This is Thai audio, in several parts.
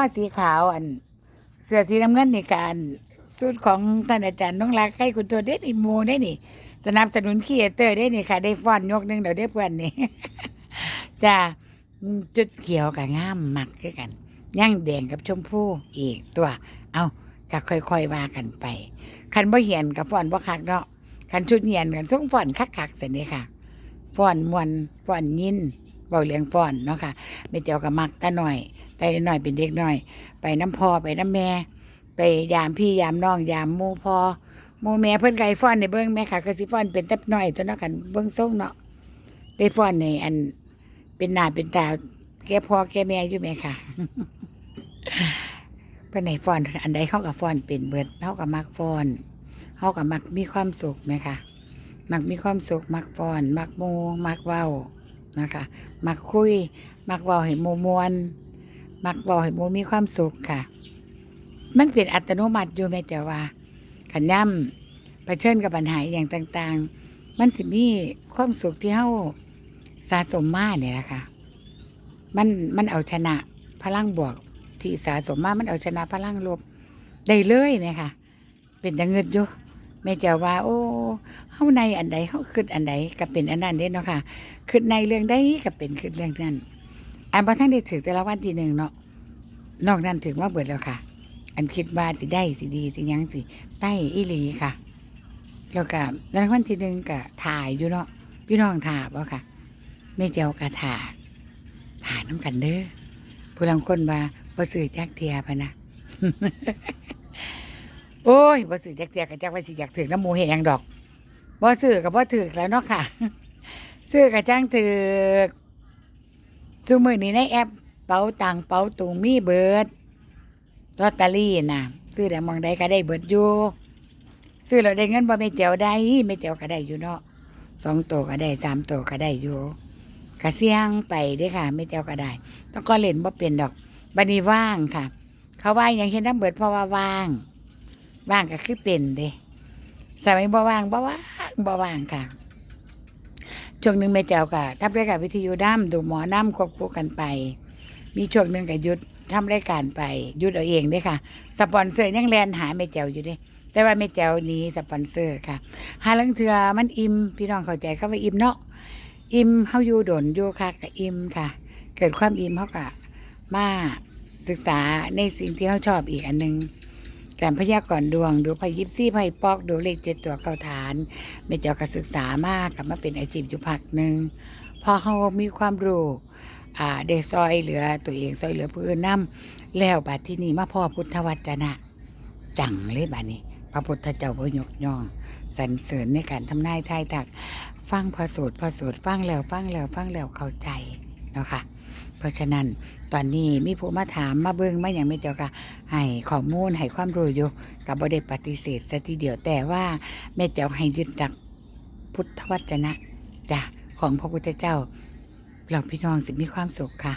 ผ้าสีขาวอัน เสื้อสีน้ำเงินนี่การสูตรของท่านอาจารย์น้องรักให้คุณตัวเด็ดอิโมได้นี่ สนับสนุนครีเอเตอร์ได้นี่ค่ะ ได้ฟอนยกหนึงเดี๋ยวได้เพื่อนนี่จ้าอืมจุดเขียวกับงามมักคือกันย่างแดงกับชมพูอีกตัว เอาก็ค่อยๆว่ากันไป คันบ่เหียนกับฟอนบ่คักเนาะคันชุดเหียนกันส่งฟอนคักๆเสร็จนี่ค่ะฟอนมวนฟอนยินเบาเลียงฟอนเนาะค่ะไม่เจ้าก็มักตาหน่อย ไปหน่อยเป็นเด็กหน่อย ไปน้ำพอไปน้ำแม่ ไปยามพี่ยามน้องยามหมู่พอหมู่แม่เพิ่นไก่ฟ้อนในเบิ้งแม่ค่ะก็สิฟ้อนเป็นตับน้อยตัวนาะกันเบิ้งส่งเนาะได้ฟ้อนในอันเป็นหน้าเป็นตาแกพ่อแกแม่อยู่แม่ค่ะเพิ่นให้ฟ้อนอันใดเข้ากับฟ้อนเป็นเบิดเข้ากับมักฟ้อนเข้ากับมักมีความสุขไหมค่ะมักมีความสุขมักฟ้อน มักโมมักเว้านะคะมักคุย มักเว้าให้โมมวน มักเว้าให้โมมีความสุขค่ะ มันเป็นอัตโนมัติอยู่แม่เจ้าว่าขันย่ำเผชิญกับปัญหาอย่างต่าง ๆ มันสิมีความสุขที่เฮาสะสมมาเนี่ยนะคะมันมันเอาชนะพลังบวก ที่สะสมมามันเอาชนะพลังลบได้เลยไหมคะเป็นตังเงิดอยู่แม่เจ้าว่า โอ้เฮาในอันใดเฮาคิดอันใดก็เป็นอันนั้นเด้เนาะค่ะคิดในเรื่องใดก็เป็นคิดเรื่องนั้น อันบ่ทั้งได้ถือแต่ละวันทีหนึ่งเนาะนอกนั้นถึงว่าเบิดแล้วค่ะ อันคิดว่าสิได้สิดีสิยังสิได้อีหลีค่ะ แล้วก็รางวัลที่หนึ่งก็ถ่ายอยู่เนาะพี่น้องถ่ายบ่ค่ะแม่เจ้ากระถ่าถ่าน้ำกันเด้อผู้ลางคนว่าบ่ซื้อจักเทียพะนะโอ้ยบ่ซื้อจักเทียก็จักว่าสิอยากถึงน้ำมูเห็นยังดอกบ่ซื้อก็บ่ถึกแล้วเนาะค่ะ ซื้อก็จังถึก ซุมื้อนี้ในแอป เป๋าตังเป๋าตุงมีเบิดลอตเตอรี่นะซื้อได้มองใดก็ได้เบิดอยู่ซื้อแล้วได้เงินบ่ไม่เจียวได้ไม่เจียวก็ได้อยู่เนาะสองตัวก็ได้สามตัวก็ได้อยู่ก็เสี่ยงไปด้ค่ะ ไม่เจียวก็ได้ ต้องก็เล่นบ่เป็นดอกบัดนี้ว่างค่ะ เขาว่าอย่างเช่นน้ำเบิดเพราะว่าว่าง ว่างก็คือเป็นเด้สมัยบ่ว่างบ่ว่างบ่ว่างค่ะ ช่วงหนึ่งแม่เจ้าก็ทำรายการวิทยุน้ำดูหมอน้ำควบคู่กันไป มีช่วงหนึ่งก็หยุดทำรายการไปหยุดเอาเองเด้ค่ะ สปอนเซอร์ยังแลนหาไม่แจวอยู่เด้แต่ว่าไม่แจวนี้สปอนเซอร์ค่ะ หาลังเถือมันอิ่มพี่น้องเข้าใจคำว่าอิ่มเนาะอิ่มเฮาอยู่ดนอยู่ค่ะกับอิ่มค่ะ เกิดความอิ่มเฮาก็มาศึกษาในสิ่งที่เฮาชอบอีกอันหนึง การพยากรณ์ดวง ดูไพ่ยิปซี่ไพ่ปอกดูเลขเจ็ดตัวเก้าฐานไม่เจ้าก็ศึกษามากกับมาเป็นอาชีพอยู่พักหนึ่งพอเขามีความรู้อ่าได้ซอยเหลือตัวเองซอยเหลือผู้อื่นนํแล้วบัดที่นี่มาพ่อพุทธวจนะจังเลยบัดนี้ พระพุทธเจ้าบ่ยกย่องสรรเสริญในการทำนายทายทัก ฟังพระสูตรพระสูตรฟังแล้วฟังแล้วฟังแล้วเข้าใจเนาะค่ะ เพราะฉะนั้นตอนนี้มีผู้มาถามมาเบิ่งมาอย่างไม่เจ้าค่ะให้ข้อมูลให้ความรู้อยู่กับบ่ได้ปฏิเสธซะทีเดียวแต่ว่าแม่เจ้าให้ยึดดักพุทธวจนะจ้ะของพระพุทธเจ้าเราพี่น้องสิมีความสุขค่ะ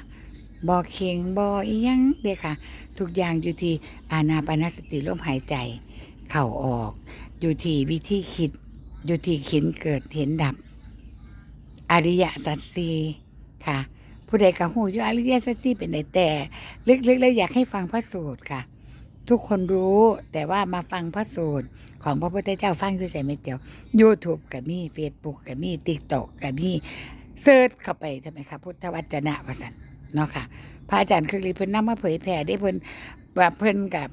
บ่เคียงบ่อียังเด้ค่ะ ทุกอย่างอยู่ที่อานาปานสติลมหายใจ เข้าออก อยู่ที่วิธีคิด อยู่ที่เห็นเกิดเห็นดับ อริยสัจสีค่ะ ผู้ใดกับหูอยู่อริยสัจสีเป็นไดแต่ ลึกๆแล้วอยากให้ฟังพระสูตรค่ะ ทุกคนรู้แต่ว่ามาฟังพระสูตรของพระพุทธเจ้าฟังคือใส่เม็ดเดียวยูทูบกับมีเฟซบุ๊กกับมีติ๊กต็อกกับมีเซิร์ชเข้าไปทำไมคะพุทธวจนะวสันเนาะค่ะ พระอาจารย์คือรีเพิ่นนำมาเผยแผ่ได้เพิ่นแบบเพิ่นกับ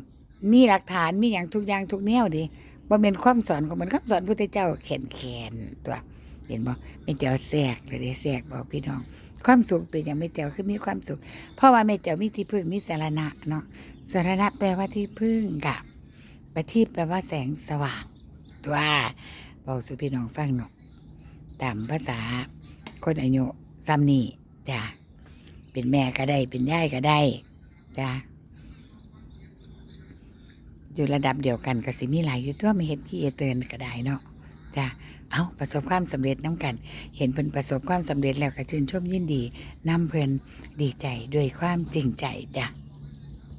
มีหลักฐานมีอย่างทุกอย่างทุกแนวดิบ่เป็นความสอนของมันคำสอนพุทธเจ้าแขนแขนตัว เห็นบ่ไม่เจ้าแทรกเลยได้แทรกบอกพี่น้อง ความสุขเป็นอย่างไม่เจ้าคือมีความสุข เพราะว่าไม่เจ้ามีที่พึ่งมีสารณะเนาะสารณะแปลว่าที่พึ่งกับประทีปแปลว่าแสงสว่างตัวบอกสู่พี่น้องฟังเนาะตามภาษาคนอายุซ้ำนี่จ้ะเป็นแม่ก็ได้เป็นย่ายก็ได้จ้ะอยู่ระดับเดียวกันก็สิมีหลายอยู่ตัวไม่เห็นขี้เตือนก็ได้เนาะ จ้ะเอาประสบความสำเร็จน้ากัน เห็นเพิ่นประสบความสำเร็จแล้วก็ชื่นชมยินดีนำเพิ่นดีใจด้วยความจริงใจจ้ะ